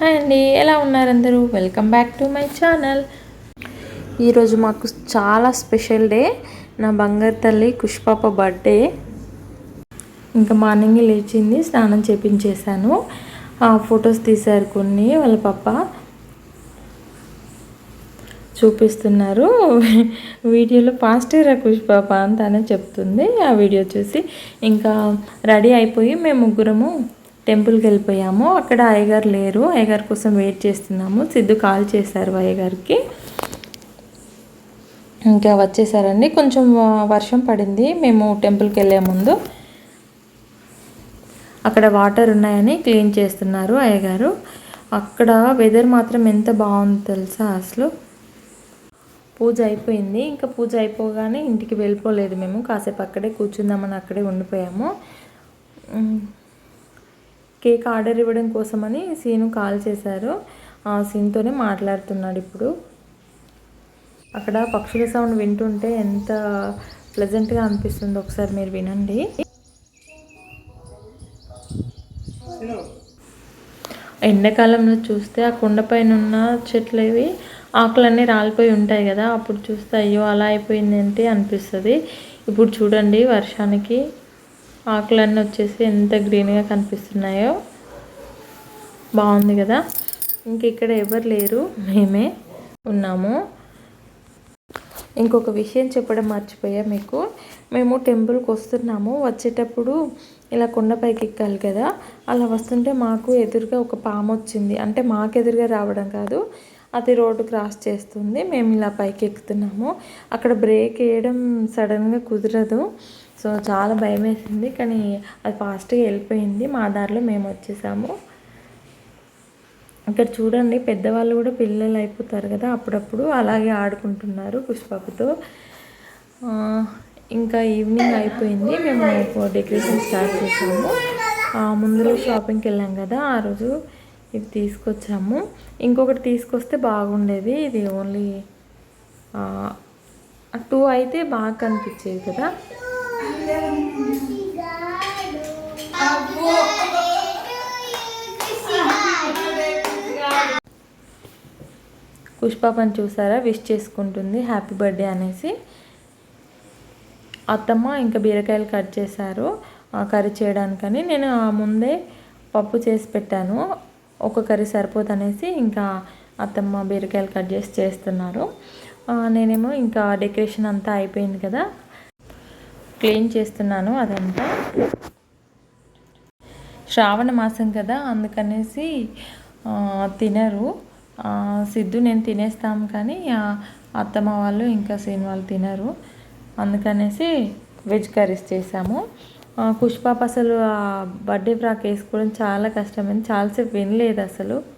Hi అండి ఎలా ఉన్నారు అందరూ? Welcome back to my channel ఈరోజు మాకు చాలా స్పెషల్ డే నా బంగారు తల్లి కుష్పాప బర్త్డే ఇంకా మార్నింగ్ లేచింది స్నానం చేపించేశాను. ఆ ఫొటోస్ తీశారు కొన్ని వాళ్ళ పాప చూపిస్తున్నారు. వీడియోలో పాజిటివ్ రా కుష్పాప అంతానే చెప్తుంది. ఆ వీడియో చూసి ఇంకా రెడీ అయిపోయి మేము ముగ్గురము టెంపుల్కి వెళ్ళిపోయాము. అక్కడ అయ్యగారు లేరు. అయ్యగారి కోసం వెయిట్ చేస్తున్నాము. సిద్ధు కాల్ చేశారు అయ్యగారికి. ఇంకా వచ్చేసారండి. కొంచెం వర్షం పడింది. మేము టెంపుల్కి వెళ్ళే ముందు అక్కడ వాటర్ ఉన్నాయని క్లీన్ చేస్తున్నారు అయ్యగారు. అక్కడ వెదర్ మాత్రం ఎంత బాగుంది తెలుసా అసలు. పూజ అయిపోయింది. ఇంకా పూజ అయిపోగానే ఇంటికి వెళ్ళిపోలేదు మేము. కాసేపు అక్కడే కూర్చుందామని అక్కడే ఉండిపోయాము. కేక్ ఆర్డర్ ఇవ్వడం కోసమని సీను కాల్ చేశారు. ఆ సీన్తోనే మాట్లాడుతున్నాడు ఇప్పుడు. అక్కడ పక్షుల సౌండ్ వింటుంటే ఎంత ప్లెజెంట్గా అనిపిస్తుందో ఒకసారి మీరు వినండి. ఎండాకాలంలో చూస్తే ఆ కుండపైన ఉన్న చెట్లు ఇవి ఆకులన్నీ రాలిపోయి ఉంటాయి కదా అప్పుడు చూస్తే అయ్యో అలా అయిపోయింది ఏంటి అనిపిస్తుంది. ఇప్పుడు చూడండి వర్షానికి ఆకులన్నీ వచ్చేసి ఎంత గ్రీన్గా కనిపిస్తున్నాయో బాగుంది కదా. ఇంక ఇక్కడ ఎవరు లేరు మేమే ఉన్నాము. ఇంకొక విషయం చెప్పడం మర్చిపోయా మీకు. మేము టెంపుల్కి వస్తున్నాము. వచ్చేటప్పుడు ఇలా కొండపైకి ఎక్కాలి కదా. అలా వస్తుంటే మాకు ఎదురుగా ఒక పాము వచ్చింది. అంటే మాకు ఎదురుగా రావడం కాదు అది రోడ్డు క్రాస్ చేస్తుంది. మేము ఇలా పైకి ఎక్కుతున్నాము. అక్కడ బ్రేక్ వేయడం సడన్గా కుదరదు. సో చాలా భయం వేసింది కానీ అది ఫాస్ట్గా వెళ్ళిపోయింది. మా దారిలో మేము వచ్చేసాము. ఇక్కడ చూడండి పెద్దవాళ్ళు కూడా పిల్లలు అయిపోతారు కదా అప్పుడప్పుడు అలాగే ఆడుకుంటున్నారు పుష్పకుతో. ఇంకా ఈవినింగ్ అయిపోయింది. మేము డెకరేషన్ స్టార్ట్ చేసాము. ముందు రోజు షాపింగ్కి వెళ్ళాం కదా ఆ రోజు ఇవి తీసుకొచ్చాము. ఇంకొకటి తీసుకొస్తే బాగుండేది. ఇది ఓన్లీ టూ అయితే బాగా కనిపించేది కదా. పుష్పాపని చూసారా? విష్ చేసుకుంటుంది. హ్యాపీ బర్త్డే అనేసి. అత్తమ్మ ఇంకా బీరకాయలు కట్ చేశారు. ఆ కర్రీ చేయడానికని. నేను ఆ ముందే పప్పు చేసి పెట్టాను. ఒక కర్రీ సరిపోదు అనేసి ఇంకా అత్తమ్మ బీరకాయలు కట్ చేసి చేస్తున్నారు. నేనేమో ఇంకా డెకరేషన్ అంతా అయిపోయింది కదా. క్లీన్ చేస్తున్నాను అదంతా. శ్రావణ మాసం కదా అందుకనేసి తినరు. సిద్ధు నేను తినేస్తాం కానీ అత్తమ్మ వాళ్ళు ఇంకా సీన్ వాళ్ళు తినరు. అందుకనేసి వెజ్ కర్రీస్ చేసాము. ఆ, పుష్పాప అసలు బర్త్డే ఫ్రాక్ వేసుకోవడం చాలా కష్టమైంది. చాలాసేపు వినలేదు అసలు.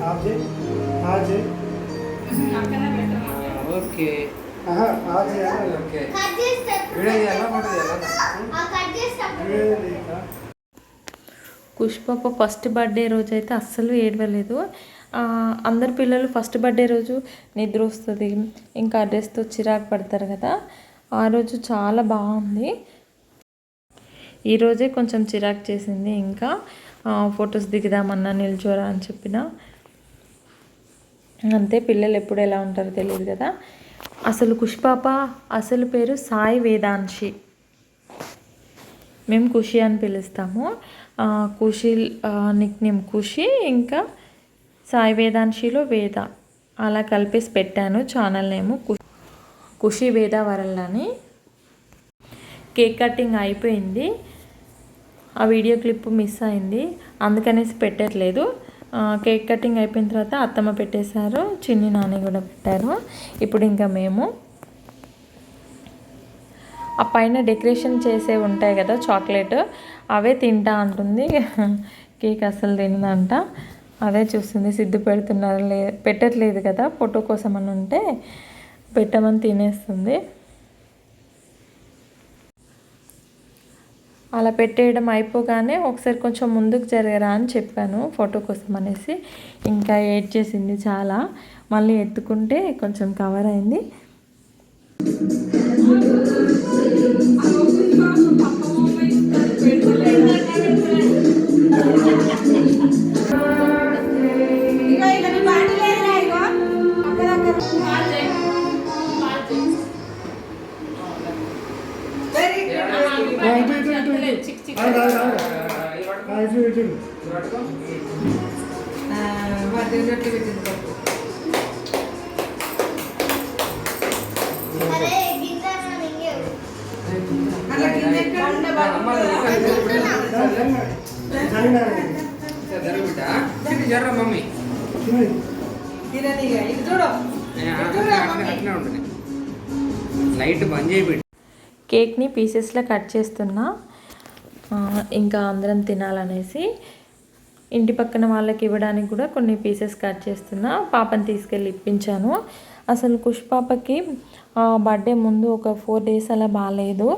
సిమి, ఆఫ్ చేయి. ఆఫ్ చేయి. ఓకే ఆహా, ఆఫ్ చేయాలి. ఓకే కట్ చేసేటప్పుడు వీడియో చేయాలా ఫోటో చేయాలా ఆ కట్ చేసేటప్పుడు ఏది? పుష్పప్ప ఫస్ట్ బర్త్డే రోజు అయితే అస్సలు ఏడవలేదు ఆ, అందరు పిల్లలు ఫస్ట్ బర్త్డే రోజు నిద్ర వస్తుంది ఇంకా డ్రెస్తో చిరాకు పడతారు కదా ఆ రోజు చాలా బాగుంది ఈరోజే కొంచెం చిరాకు చేసింది ఇంకా ఫొటోస్ దిగుదామన్నా నిల్చోరా అని చెప్పిన అంతే పిల్లలు ఎప్పుడు ఎలా ఉంటారో తెలియదు కదా. అసలు కుష్పాప అసలు పేరు సాయి వేదాంశి. మేము ఖుషి అని పిలుస్తాము. కుషి ఖుషి నిక్ నేమ్ ఖుషి ఇంకా సాయి వేదాంశిలో వేద. అలా కలిపేసి పెట్టాను ఛానల్ నేము కు- ఖుషి వేద వరల్ అని. కేక్ కటింగ్ అయిపోయింది. ఆ వీడియో క్లిప్ మిస్ అయింది. అందుకనేసి పెట్టట్లేదు. కేక్ కటింగ్ అయిపోయిన తర్వాత అత్తమ్మ పెట్టేశారు. చిన్ని నాని కూడా పెట్టారు. ఇప్పుడు ఇంకా మేము ఆ పైన డెకరేషన్ చేసే ఉంటాయి కదా చాక్లెట్ అవే తింటా అంటుంది. కేక్ అసలు తినదంట. అదే చూస్తుంది. సిద్ధు పెడుతున్నారు లే పెట్టట్లేదు కదా ఫోటో కోసం అని ఉంటే పెట్టమని తినేస్తుంది. అలా పెట్టేయడం అయిపోగానే ఒకసారి కొంచెం ముందుకు జరగరా అని చెప్పాను ఫోటో కోసం అనేసి. ఇంకా ఏడ్ చేసింది చాలా. మళ్ళీ ఎత్తుకుంటే కొంచెం కవర్ అయింది. ఇగో జర్ర మమ్మీ తిని. తినని ఇక ఇది చూడు ఇది చూడు మమ్మీ అట్లా ఉంటుంది లైట్ బంద్ చేయిపెట్టి కేక్ని పీసెస్లో కట్ చేస్తున్నా. ఇంకా అందరం తినాలనేసి ఇంటి పక్కన వాళ్ళకి ఇవ్వడానికి కూడా కొన్ని పీసెస్ కట్ చేస్తున్నా. పాపని తీసుకెళ్ళి ఇప్పించాను. అసలు కుష్ పాపకి బర్త్డే ముందు ఒక ఫోర్ డేస్ అలా బాగాలేదు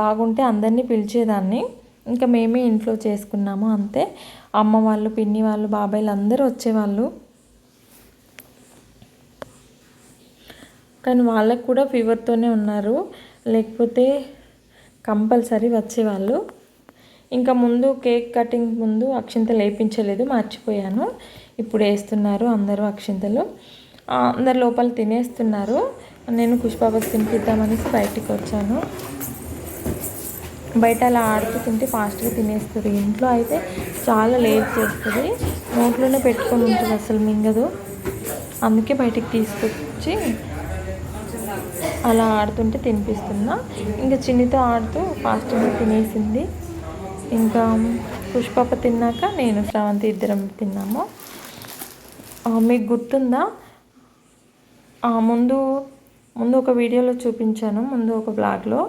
బాగుంటే అందరినీ పిలిచేదాన్ని. ఇంకా మేమే ఇంట్లో చేసుకున్నాము అంతే. అమ్మ వాళ్ళు పిన్ని వాళ్ళు బాబాయ్లు అందరూ వచ్చేవాళ్ళు. కానీ వాళ్ళకు కూడా ఫీవర్తోనే ఉన్నారు. లేకపోతే కంపల్సరీ వచ్చేవాళ్ళు. ఇంకా ముందు కేక్ కటింగ్ ముందు అక్షింతలు వేయించలేదు మర్చిపోయాను. ఇప్పుడు వేస్తున్నారు అందరూ అక్షింతలు. అందరు లోపల తినేస్తున్నారు. నేను పుష్పాపకి తినిపిద్దామనేసి బయటికి వచ్చాను. బయట అలా ఆడుతూ తింటే ఫాస్ట్గా తినేస్తుంది. ఇంట్లో అయితే చాలా లేట్ చేస్తుంది. నోట్లోనే పెట్టుకొని ఉంటుంది అసలు మింగదు. అందుకే బయటికి తీసుకొచ్చి అలా ఆడుతుంటే తినిపిస్తున్నా. ఇంకా చిన్నితో ఆడుతూ ఫాస్ట్గా తినేసింది. ఇంకా పుష్పప్ప తిన్నాక నేను శ్రావంతి ఇద్దరం తిన్నాము. మీకు గుర్తుందా? ముందు ముందు ఒక వీడియోలో చూపించాను ముందు ఒక బ్లాగ్లో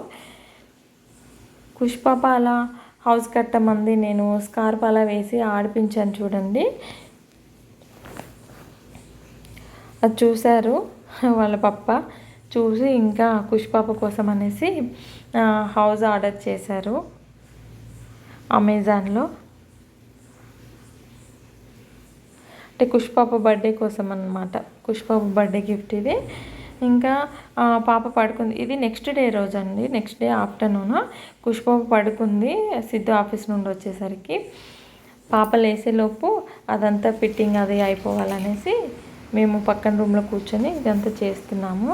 పుష్పాప అలా హౌస్ కట్టమంది నేను స్కార్ప్ అలా వేసి ఆడిపించాను చూడండి. అది చూశారు వాళ్ళ పప్ప. చూసి ఇంకా కుష్పాప కోసం అనేసి హౌస్ ఆర్డర్ చేశారు. అమెజాన్లో. అంటే కుష్పాప బర్త్డే కోసం అనమాట కుష్పాప బర్త్డే గిఫ్ట్ ఇది. ఇంకా పాప పడుకుంది. ఇది నెక్స్ట్ డే రోజు అండి నెక్స్ట్ డే ఆఫ్టర్నూన్. కుష్పాప పడుకుంది. సిద్ధు ఆఫీస్ నుండి వచ్చేసరికి. పాప లేసేలోపు అదంతా ఫిట్టింగ్ అది అయిపోవాలనేసి మేము పక్కన రూమ్లో కూర్చొని ఇదంతా చేస్తున్నాము.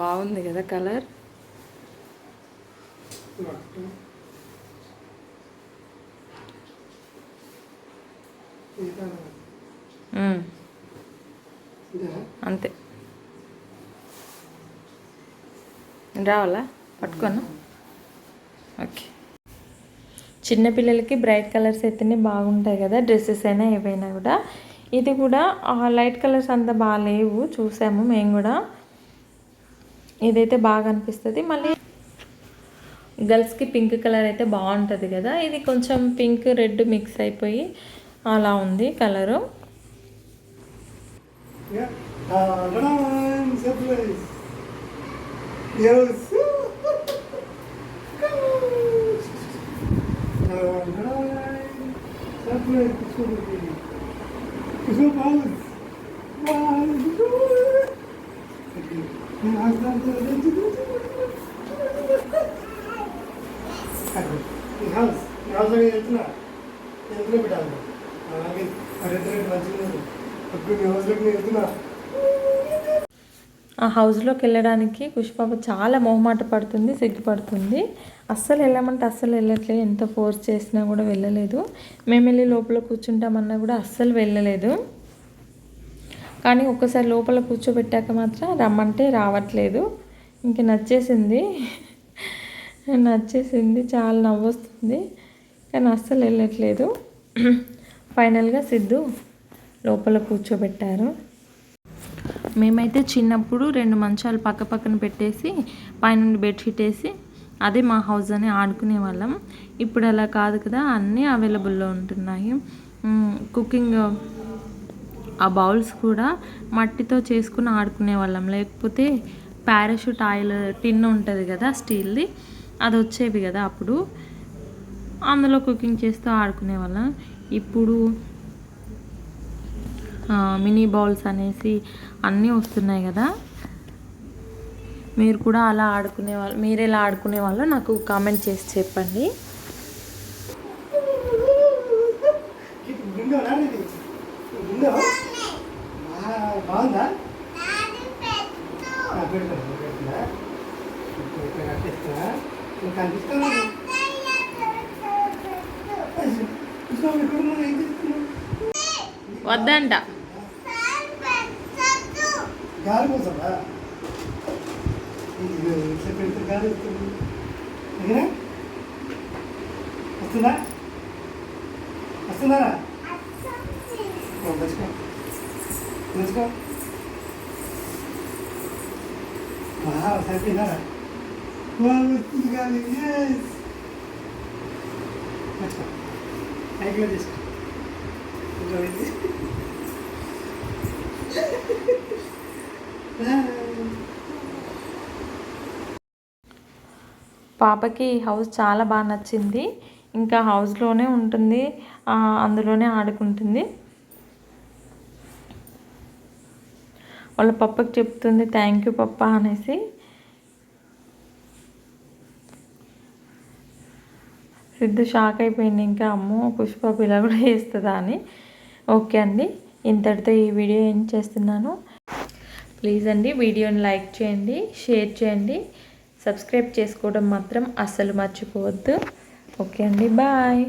బాగుంది కదా కలర్? అంతే. రావాలా? పట్టుకోను? ఓకే. చిన్నపిల్లలకి బ్రైట్ కలర్స్ అయితేనే బాగుంటాయి కదా డ్రెస్సెస్ అయినా ఏవైనా కూడా. ఇది కూడా లైట్ కలర్స్ అంత బాగాలేవు చూసాము మేము కూడా. ఇదైతే బాగా అనిపిస్తుంది. మళ్ళీ గర్ల్స్కి పింక్ కలర్ అయితే బాగుంటుంది కదా. ఇది కొంచెం పింక్ రెడ్ మిక్స్ అయిపోయి అలా ఉంది కలరు. సర్ప్రైజ్ పెట్టాలి అలాగే మంచిగా వెళ్తున్నా ఆ హౌస్లోకి వెళ్ళడానికి పుష్ప చాలా మొహమాట పడుతుంది సిగ్గుపడుతుంది. అస్సలు వెళ్ళమంటే అస్సలు వెళ్ళట్లేదు. ఎంత ఫోర్స్ చేసినా కూడా వెళ్ళలేదు. మేము వెళ్ళి లోపల కూర్చుంటామన్నా కూడా అస్సలు వెళ్ళలేదు. కానీ ఒక్కసారి లోపల కూర్చోబెట్టాక మాత్రం రమ్మంటే రావట్లేదు. ఇంక నచ్చేసింది. నచ్చేసింది. చాలా నవ్వొస్తుంది. కానీ అస్సలు వెళ్ళట్లేదు. ఫైనల్గా సిద్ధు లోపల కూర్చోబెట్టారు. మేమైతే చిన్నప్పుడు రెండు మంచాలు పక్క పక్కన పెట్టేసి పైన బెడ్షీట్ వేసి అదే మా హౌస్ అని ఆడుకునే వాళ్ళం. ఇప్పుడు అలా కాదు కదా అన్నీ అవైలబుల్లో ఉంటున్నాయి. కుకింగ్ ఆ బౌల్స్ కూడా మట్టితో చేసుకుని ఆడుకునే వాళ్ళం. లేకపోతే పారాషూట్ ఆయిల్ టిన్ ఉంటుంది కదా స్టీల్ది అది వచ్చేవి కదా అప్పుడు. అందులో కుకింగ్ చేస్తూ ఆడుకునే వాళ్ళం. ఇప్పుడు మినీ బౌల్స్ అనేసి అన్నీ వస్తున్నాయి కదా. మీరు కూడా అలా ఆడుకునే వాళ్ళు మీరు ఎలా ఆడుకునే వాళ్ళు నాకు కామెంట్ చేసి చెప్పండి. గుండె? బాగుందా పెడతాను పెడుతున్నా ఇక్కడ కట్టేస్తున్నా ఇంకా చేస్తున్నాం వద్దంట గాలి పోతుందా ఇది ఇట్లా పెడితే గాలి వస్తుంది వస్తుందా వస్తుందా let's go. Let's go. Wow, happy Nara. Wow, వస్తుంది గాలి yes. Let's go. Thank you, this. Enjoy this. పాపకి ఈ హౌస్ చాలా బాగా నచ్చింది ఇంకా హౌస్లోనే ఉంటుంది ఆ, అందులోనే ఆడుకుంటుంది వాళ్ళ పప్పకి చెప్తుంది థ్యాంక్ యూ పప్ప అనేసి. సిద్ధు షాక్ అయిపోయింది ఇంకా అమ్మో పుష్ప ఇలా కూడా చేస్తుందా అని. ఓకే అండి ఇంతటితో ఈ వీడియో ఏం చేస్తున్నాను. ప్లీజ్ అండి వీడియోని లైక్ చేయండి షేర్ చేయండి. సబ్స్క్రైబ్ చేసుకోవడం మాత్రం అస్సలు మర్చిపోవద్దు. ఓకే అండి బాయ్.